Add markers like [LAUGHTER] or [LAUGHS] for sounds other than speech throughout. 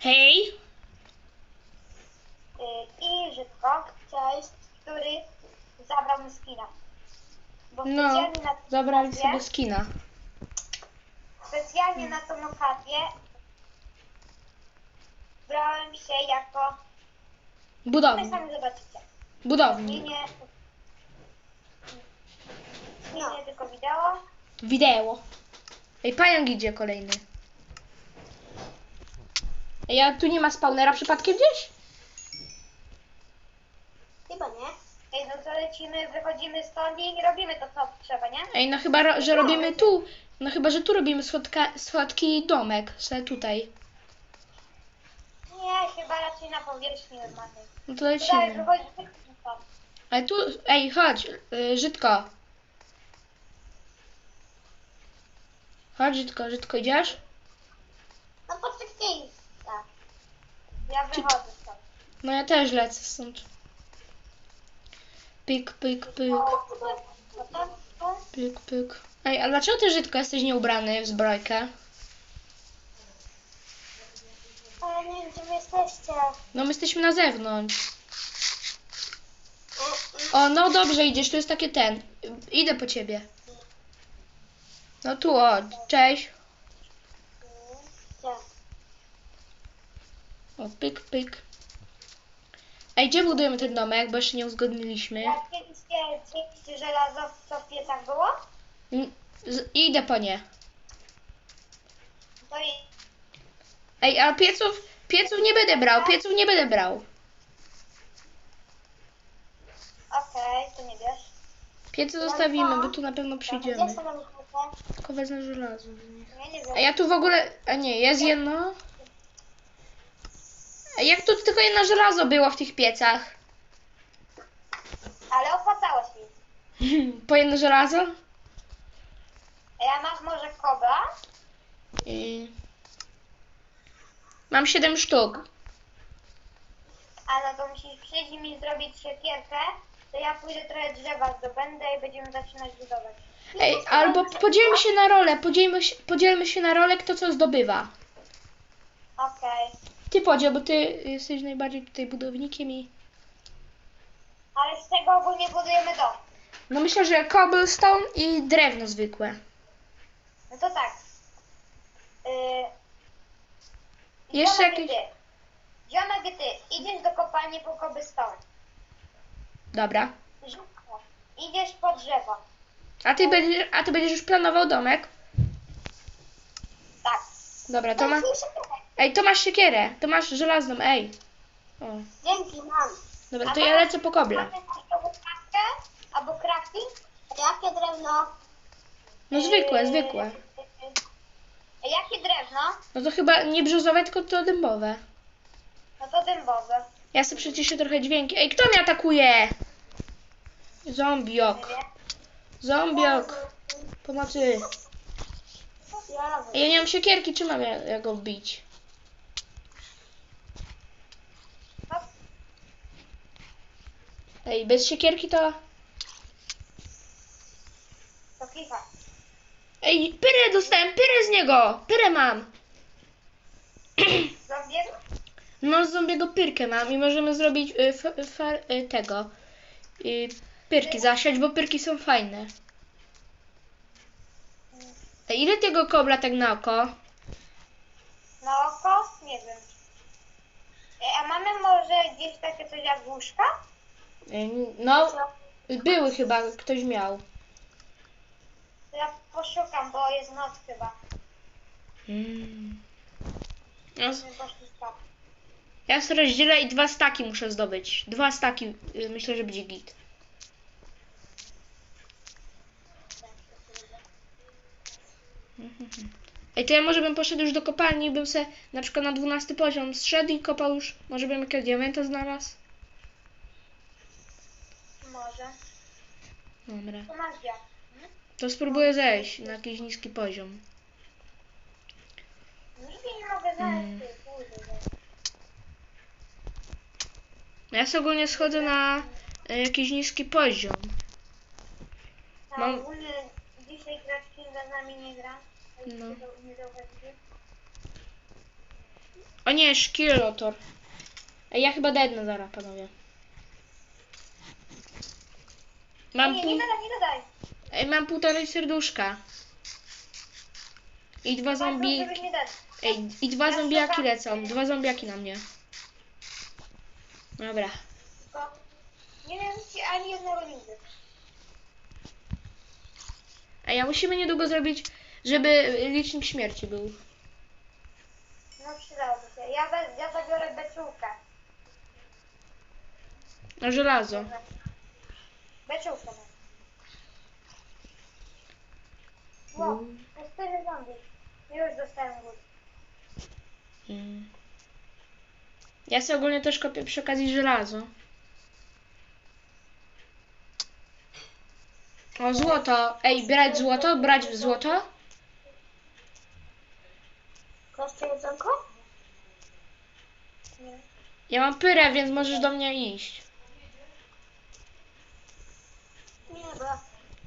Hej! Y, I Żydko, cześć, który zabrał mi skina. Bo No, specjalnie na zabrali sobie skina. Specjalnie na tą okazję brałem się jako... Wy Budownik. sami zobaczycie. Budownik. Nie, nie, nie, nie tylko wideo. Wideo. Ej, pająk idzie kolejny. Ej, a tu nie ma spawnera przypadkiem gdzieś? Chyba nie. Ej, no to lecimy, wychodzimy stąd i robimy to, co trzeba, nie? Ej, no chyba, ro- że robimy tu. No chyba, że tu robimy schodka, schodki i domek. Se tutaj. Nie, chyba raczej na powierzchni normalnej. No to Dalej, lecimy. wychodzimy stąd. Ale tu, ej, chodź, y, Żydko. Chodź, Żydko, Żydko, idziesz? No poczekaj. Ja wychodzę stąd. No ja też lecę stąd. Pyk, pyk, pyk, No to, to, pyk, pyk. Ej, a dlaczego ty, Żydko, jesteś nieubrany w zbrojkę? ale nie wiem, gdzie wy jesteście. No my jesteśmy na zewnątrz. O, no dobrze idziesz, tu jest takie ten. Idę po ciebie. No tu, o, cześć. Gdzie? O, pyk, pyk. Ej, gdzie budujemy ten domek, bo jeszcze nie uzgodniliśmy. Jak kiedyście, kiedyście żelazo, co w piecach było? Mm, z- Idę po nie. To i Ej, a pieców, pieców nie będę brał, pieców nie będę brał. okej, to nie wiesz. Piece zostawimy, bo tu na pewno Gdzie przyjdziemy. są tam piece? Tylko wezmę żelazo. Ja nie wiem. A ja tu w ogóle, a nie, jest jedno. A jak tu tylko jedno żelazo było w tych piecach? Ale opłacało się. [LAUGHS] Po jedno żelazo? A ja masz może kobra? I... Mam 7 sztuk. A no to musisz przyjść i mi zrobić siekierkę, to ja pójdę trochę drzewa zdobędę i będziemy zaczynać budować. Ej, albo podzielmy się na role, podzielmy się, podzielmy się na role, kto co zdobywa. Okej. Ty podziel, bo ty jesteś najbardziej tutaj budownikiem i... Ale z tego ogólnie budujemy dom. No myślę, że cobblestone i drewno zwykłe. No to tak. Yy, Jeszcze ziomek jakieś... ty. Ziomek i ty, idziesz do kopalni po cobblestone. Dobra. Żółtko, idziesz po drzewo. A ty będziesz, a ty będziesz już planował domek? Tak. Dobra, to ma... Ej, to masz siekierę, to masz żelazną, ej. O. Dzięki, mam. Dobra, to ja lecę po koble. Mamy jakąś kratkę albo crafting? Jakie drewno? No zwykłe, zwykłe. A jakie drewno? No to chyba nie brzozowe, tylko to dębowe. No to dębowe. Ja sobie przyciszę trochę dźwięki. Ej, kto mnie atakuje? Zombiok. Zombiok. Pomocy. Ja Ej, ja nie mam siekierki, czy mam ja, ja go wbić? Ej, bez siekierki to... To kicha. Ej, pyrę dostałem, pyrę z niego! Pyrę mam! [CLEARS THROAT] Zombiek? No, z zombiego pyrkę mam i możemy zrobić y, f, y, tego. Y, pyrki zasiać, bo pyrki są fajne. Ej, ile tego kobla tak na oko? Na oko? Nie wiem. Ej, a mamy może gdzieś takie coś jak łóżka? No, były chyba, ktoś miał. Ja poszukam, bo jest noc chyba. Mm. Ja, s- ja sobie rozdzielę i dwa staki muszę zdobyć. Dwa staki, y, myślę, że będzie git. Ej, to ja może bym poszedł już do kopalni i bym se na przykład na 12 poziom zszedł i kopał już, może bym jakiegoś diamenta znalazł? Może. Dobra. To spróbuję zejść na jakiś niski poziom. Nigdy nie mogę znaleźć Mm. tej kurde. Ja sobie ogólnie schodzę na e, jakiś niski poziom. Tam Mam- ogólnie dzisiaj grać Kinga z nami nie gra. No. Nie? Oni nie, szkilotor. Ej, ja chyba dednę zaraz, panowie. Mam, Nie, pół, nie dodaj, nie dodaj. ej, mam półtorej serduszka. I dwa zombie... Ej, i dwa zombiaki lecą. Dwa zombiaki na mnie. Dobra. Nie wiem ci ani jednego nigdy. Ej, a musimy niedługo zrobić, żeby licznik śmierci był. No przydałoby się. Ja, ja zabiorę beczułkę. Na żelazo. Beczułkę. mam. Wow, pustyny zombie. Już dostałem góry. Mm. Ja sobie ogólnie też kopię przy okazji żelazo. O, złoto. Ej, brać złoto? Brać złoto? Koszcie jedzonko? Nie. Ja mam pyrę, więc możesz do mnie iść. Nie, bo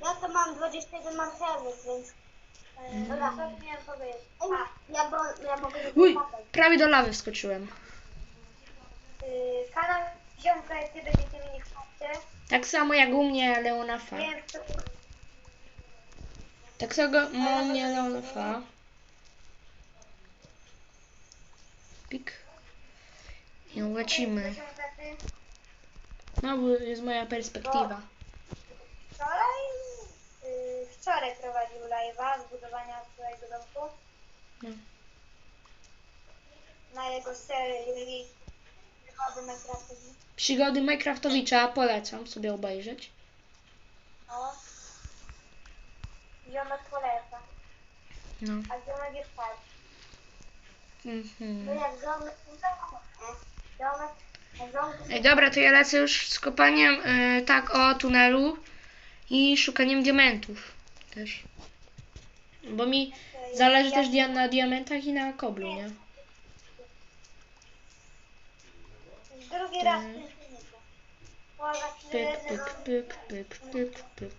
ja to mam 21 marchewy, więc... Mm. Dobra, co miałem powiedzieć? A, ja, bo, ja mogę Uj, prawie do lawy wskoczyłem. Y, kanał ziomka, jak ty będziecie mieli chacie. Tak samo jak u mnie Leonafa. Nie wiem, co... Tak samo u mnie Leonafa. Pik. I lecimy. Ziomka, ty No, bo jest moja perspektywa. Wczoraj... Y, wczoraj prowadził live'a z budowania swojego domku. No. Na jego serii Wygody Minecraftowi. Przygody Minecraftowicza polecam sobie obejrzeć. O. Ziomek poleca. No. A ziomek jest fajny. No Mhm. jak ziomek... Ziomek... a Ziomek... Ej, dobra, to ja lecę już z kopaniem y, tak o tunelu i szukaniem diamentów też. Bo mi zależy też dia- na diamentach i na koblu, nie? Drugi raz Pyk, pyk, pyk, pyk, pyk, pyk.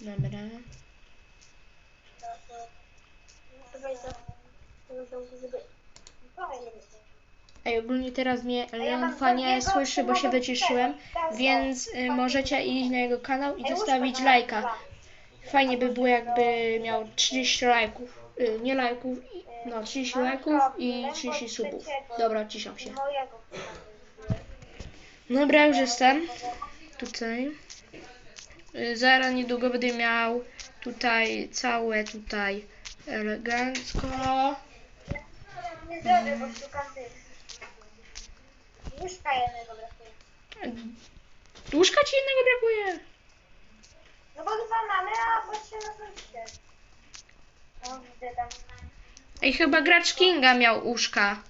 Dobra. Ej, ogólnie teraz mnie Leonfa nie słyszy, bo się wyciszyłem, więc y, możecie iść na jego kanał i zostawić lajka. Fajnie by było, jakby miał 30 lajków. Y, nie lajków, i- no 30 lajków i 30 subów. Dobra, ciszam się. Mojego. Dobra, już jestem. Tutaj. Y, Zaraz niedługo będę miał tutaj całe tutaj elegancko. Nie zrobię, bo szukam tych. Łóżka jednego brakuje. Łóżka ci jednego brakuje. No bo dwa mamy, a właściwie są trzy. No widzę tam. Ej, chyba gracz Kinga miał łóżka.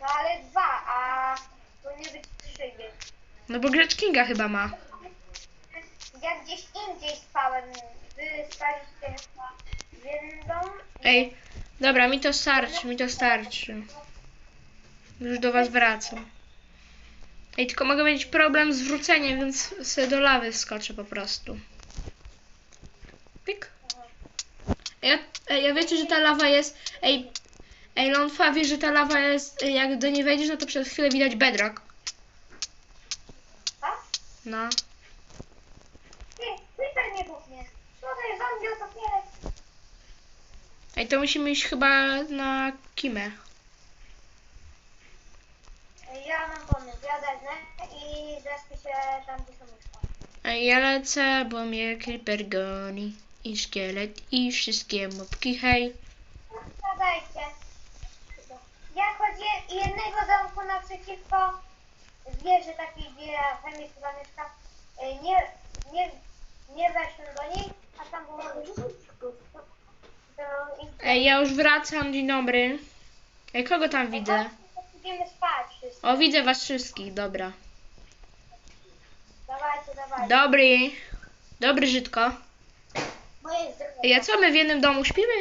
No ale dwa, a powinny być trzy więc. No bo gracz Kinga chyba ma. Ja gdzieś indziej spałem. Wy spaliście windą. Ej, dobra, mi to starczy, mi to starczy. Już do was wracam. Ej, tylko mogę mieć problem z wróceniem, więc sobie do lawy skoczę po prostu. Pik. Ej, ja, ja wiecie, że ta lawa jest... Ej, ej, Lonfa wie, że ta lawa jest... ej, Jak do niej wejdziesz, no to przez chwilę widać bedrock. No. Ej, to musimy iść chyba na Kimę. Ja mam pomysł. Ja dednę i zespię się tam, gdzie są. Ej, ja lecę, bo mnie creeper goni. I szkielet, i wszystkie mopki, hej. Zadajcie. Ja chodzę jednego domku naprzeciwko wieży takiej, gdzie chemik chyba mieszka. Y, Nie, nie, nie weszłem do niej, a tam było Ej, ja już wracam, dzień dobry. Ej, kogo tam widzę? Idziemy spać. O, widzę was wszystkich, dobra. Dawajcie, dawajcie. Dobry. Dobry, Żydko. Moje zdrowie. Ej, a co, my w jednym domu śpimy?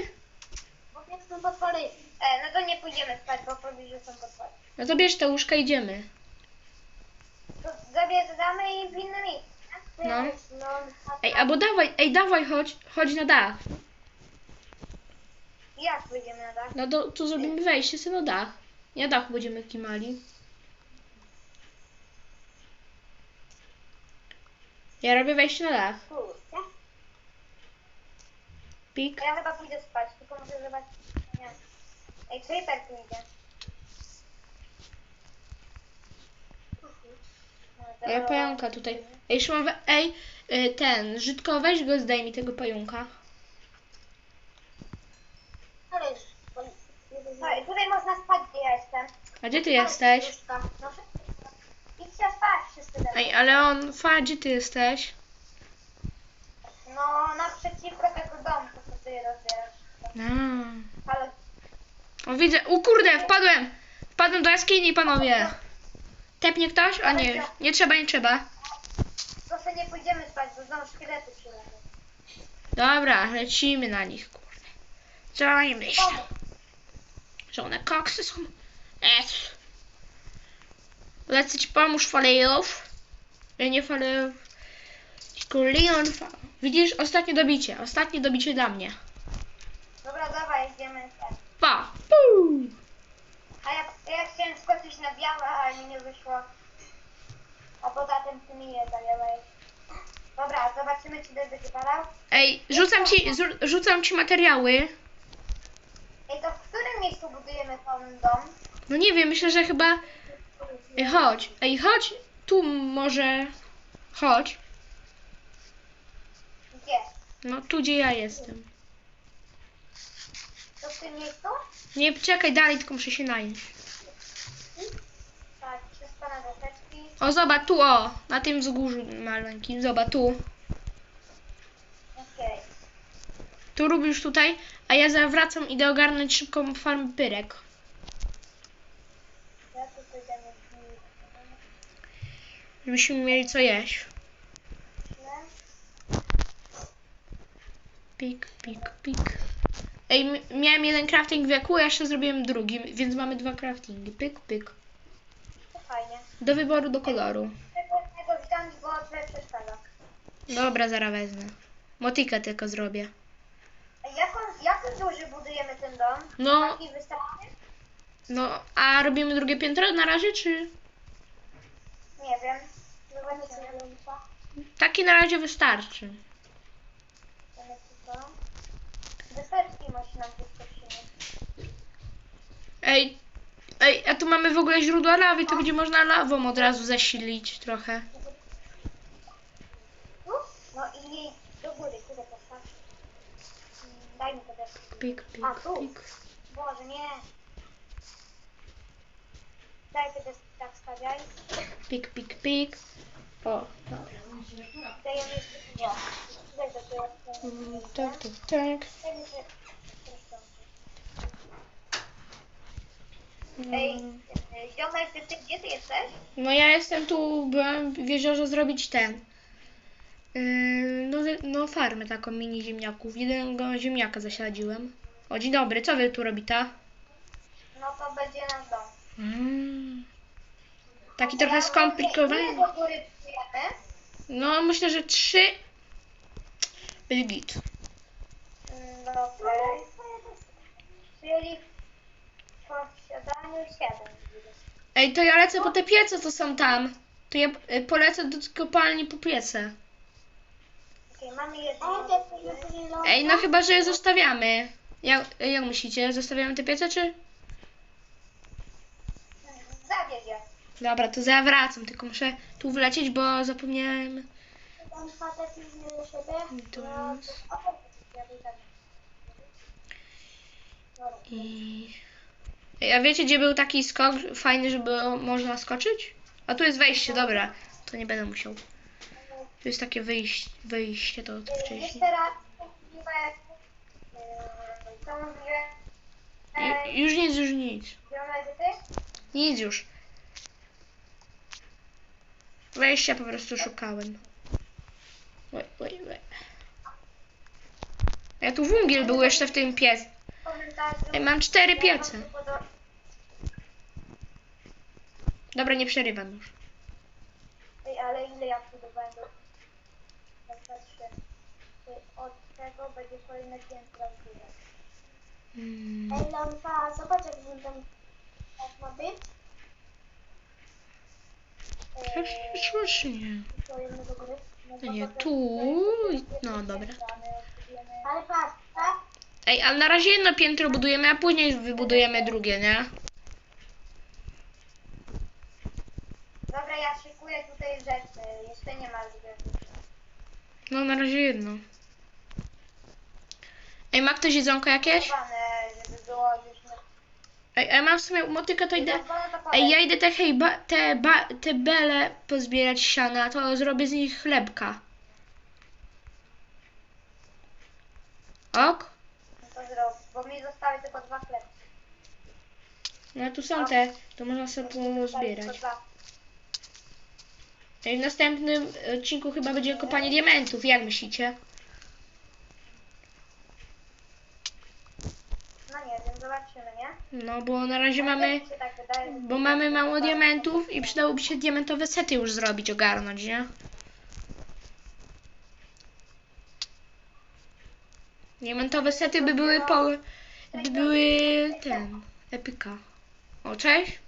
Bo jak są potwory. E, no to nie pójdziemy spać, bo pobliżu są potwory. No to bierz te łóżka, idziemy. To zabierzemy i w inne miejsce. No. no Ej, albo dawaj, ej, dawaj, chodź, chodź na dach. jak wyjdziemy na dach? No do, tu zrobimy wejście sobie na dach. Nie na dachu będziemy kimali. Ja robię wejście na dach. Kurczę. Pik. Ja chyba pójdę spać, tylko muszę zobaczyć. Nie. Ej, creeper tu idzie. No, ja pająka tutaj. Ej, Szymon, we- ej, y, ten, Żydko, weź go zdejmij tego pająka. Ale już. Tutaj można spać, gdzie ja jestem. A gdzie ty jesteś? No, Ej, ale on, fa, gdzie ty jesteś? No, naprzeciwko tego domku, co ty rozbierasz. A. Ale O, widzę, u kurde, wpadłem! Wpadłem do jaskini, panowie. Tepnie ktoś? A nie, nie trzeba, nie trzeba. proszę nie pójdziemy spać, bo znowu szkielety przylecą. Dobra, lecimy na nich, kurde. Nim iść. Pomóż. Że one koksy są. Es. Lecę ci pomóż falejów. Ja nie falejów. Tylko Leon. Widzisz, ostatnie dobicie. Ostatnie dobicie dla mnie. Dobra, dawaj, idziemy spać. Pa. Puu. A ja, ja chciałem skoczyć na białe, ale mi nie wyszło. A poza tym ty mi nie zajęłeś. Dobra, zobaczymy, czy będę wypalał. Ej, rzucam ci, rzucam ci materiały. Ej, to w którym miejscu budujemy ten dom? No nie wiem, myślę, że chyba... Ej, chodź. Ej, chodź. Tu może... Chodź. Gdzie? No tu, gdzie ja jestem. To w tym miejscu? Nie, czekaj dalej, tylko muszę się najeść. Tak. O, zobacz, tu, o. Na tym wzgórzu maleńkim. Zobacz, tu. Okej. Tu robisz tutaj, a ja zawracam, idę ogarnąć szybką farmę pyrek. Ja tu pójdziemy Żebyśmy mieli co jeść. Pik, pik, pik. Ej, miałem jeden crafting wieku, a jeszcze zrobiłem drugi, więc mamy dwa craftingi. Pyk, pyk. To fajnie. Do wyboru, do koloru. Tego, bo przeszkadza. Dobra, zaraz wezmę. Motikę tylko zrobię. A jaką, jak duży budujemy ten dom? No. Taki wystarczy? No, a robimy drugie piętro na razie, czy... Nie wiem. Taki na razie wystarczy. Ej, ej, a tu mamy w ogóle źródło lawy, to będzie można lawą od razu zasilić trochę. No i do góry, postaw. Mm, Daj mi to. Pik, pik, pik. Boże, nie. Daj te deski, tak stawiaj. Pik, pik, pik. O, dobra. Dajemy jeszcze tu. Daj to. Mm, Tak, tak, tak. Troszkę. Ej, Mm. y, ziomek, ty, ty, gdzie ty jesteś? No ja jestem tu, byłem w jeziorze zrobić ten. Yy, no, no farmę taką mini ziemniaków. Jednego ziemniaka zasadziłem. O, dzień dobry, co wy tu robicie? No to będzie nasz dom. Mm. Taki trochę skomplikowany. No myślę, że trzy. Będzie git. Mm, Dobra. Czyli w posiadaniu 7. Ej, to ja lecę po te piece, co są tam. To ja y, polecę do kopalni po piece. Okej, mamy jedno. Ej, no chyba, że je zostawiamy. Jak, jak myślicie? Zostawiamy te piece, czy? Dobra, to zawracam, tylko muszę tu wlecieć, bo zapomniałem. Facet siebie. To No, to-. Dobra. I... A wiecie, gdzie był taki skok fajny, żeby można skoczyć? A tu jest wejście, dobra. To nie będę musiał. Tu jest takie wyjście, wyjście to od wcześniej. Yy, Już nic, już nic. Nic już. Wejścia po prostu szukałem. Oj, oj, oj. Ja tu węgiel był jeszcze w tym piec. Ej, mam cztery piece. Dobra, nie przerywam już. Ej, ale ile ja tu będę? Od tego będzie kolejne piętro w górę. Mm. Ej, Laura, zobacz jak wygląda jak ma być. Słusznie. Nie, tu. No dobra. Ale patrz, tak? Ej, ale na razie jedno piętro budujemy, a później wybudujemy drugie, nie? Dobra, ja szykuję tutaj rzeczy. Jeszcze nie ma zbyt. No na razie jedno. Ej, ma ktoś jedzonko jakieś? Chowane, żeby było. Ej, a ja mam w sumie motykę, to idę... Ej, ja idę te, hej, ba, te, ba, te bele pozbierać siana, to zrobię z nich chlebka. Ok? No to zrób, bo mi zostały tylko dwa chleby. No tu są te, to można sobie pozbierać. Ej, w następnym odcinku chyba będzie kopanie diamentów, jak myślicie? No nie wiem, zobaczymy, nie? No bo na razie mamy... Mi się tak wydaje, że- Bo mamy mało diamentów i przydałoby się diamentowe sety już zrobić, ogarnąć, nie? Diamentowe sety by były po... by były ten... epika. O, cześć.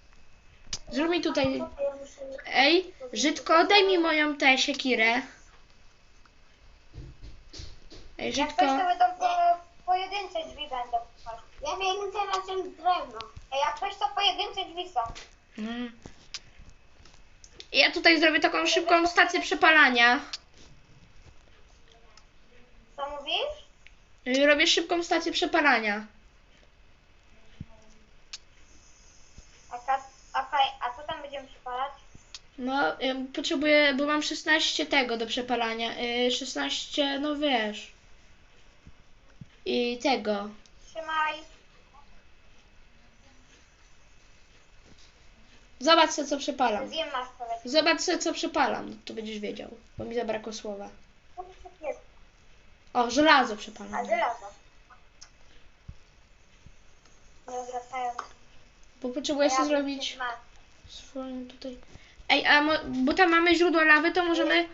Zrób mi tutaj... Ja muszę... Ej, Żydko, daj mi moją tę siekirę. Ej, Jak Żydko... to będą po, pojedyncze drzwi będą. Ja na czym drewno. Ej, jak coś to pojedyncze drzwi są. No. Ja tutaj zrobię taką szybką stację przepalania. Co mówisz? Robię szybką stację przepalania. A, ka- a, a co tam będziemy przypalać? No, ym, potrzebuję, bo mam 16 tego do przepalania. Y, 16, no wiesz. I tego. Trzymaj. Zobacz se, co przepalam. Zjem. Zobacz se, co przepalam. To będziesz wiedział, bo mi zabrakło słowa. Jest. O, żelazo A przepalam. żelazo. Bo potrzebuję Ja zrobić swoją tutaj. Ej, a mo, bo tam mamy źródło lawy, to możemy.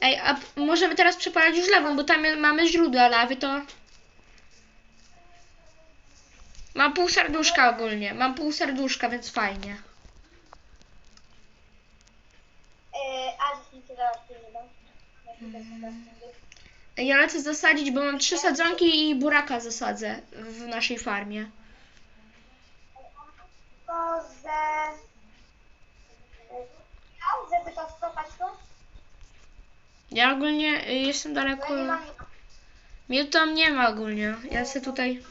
Ej, a p- możemy teraz przepalać już lawą, bo tam mamy źródło lawy, to. Mam pół serduszka ogólnie. Mam pół serduszka, więc fajnie. Się zaraz przyjdą. Ja się lecę zasadzić, bo mam trzy sadzonki i buraka zasadzę w naszej farmie. To, że... Yy, żeby to skopać tu? Ja ogólnie y, jestem daleko. Mnie tam nie ma ogólnie. Ja sobie tutaj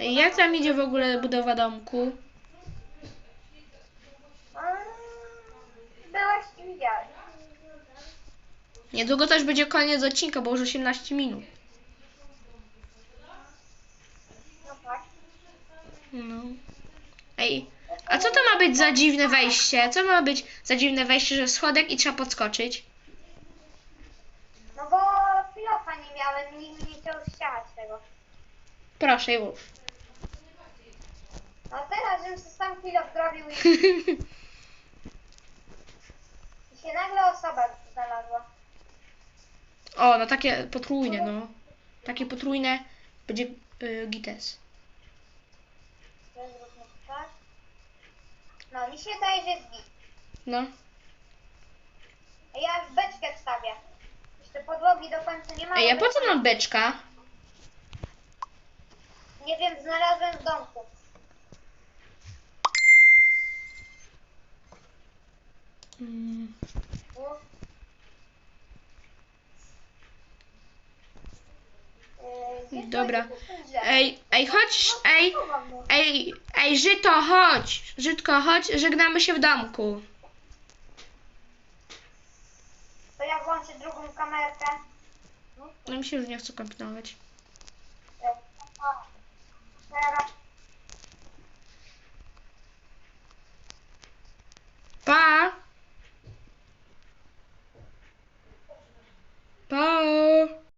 Ej, Jak tam idzie w ogóle budowa domku? Byłaś i widziałeś. Niedługo też będzie koniec odcinka, bo już 18 minut. No tak. No. Ej, a co to ma być za dziwne wejście? Co ma być za dziwne wejście, że schodek i trzeba podskoczyć? No bo nikt mi nie chciał ściachać tego. Proszę już. No teraz, żebym sobie sam pilof zrobił i, [LAUGHS] i się nagle osoba znalazła. o, no takie potrójne, no. Takie potrójne będzie y, gites. Teraz zróbmy tak. No, mi się daje, że jest git. No. Ja już beczkę wstawię. Jeszcze podłogi do końca nie ma. Ej, a po co nam beczka? Nie wiem, znalazłem w domku. Mm. Yy, to Dobra. Ej, ej, chodź, ej, ej, ej, Żyto, chodź. Żytko, chodź, żegnamy się w domku. To ja włączę drugą kamerkę. No mi się już nie chce kontynuować.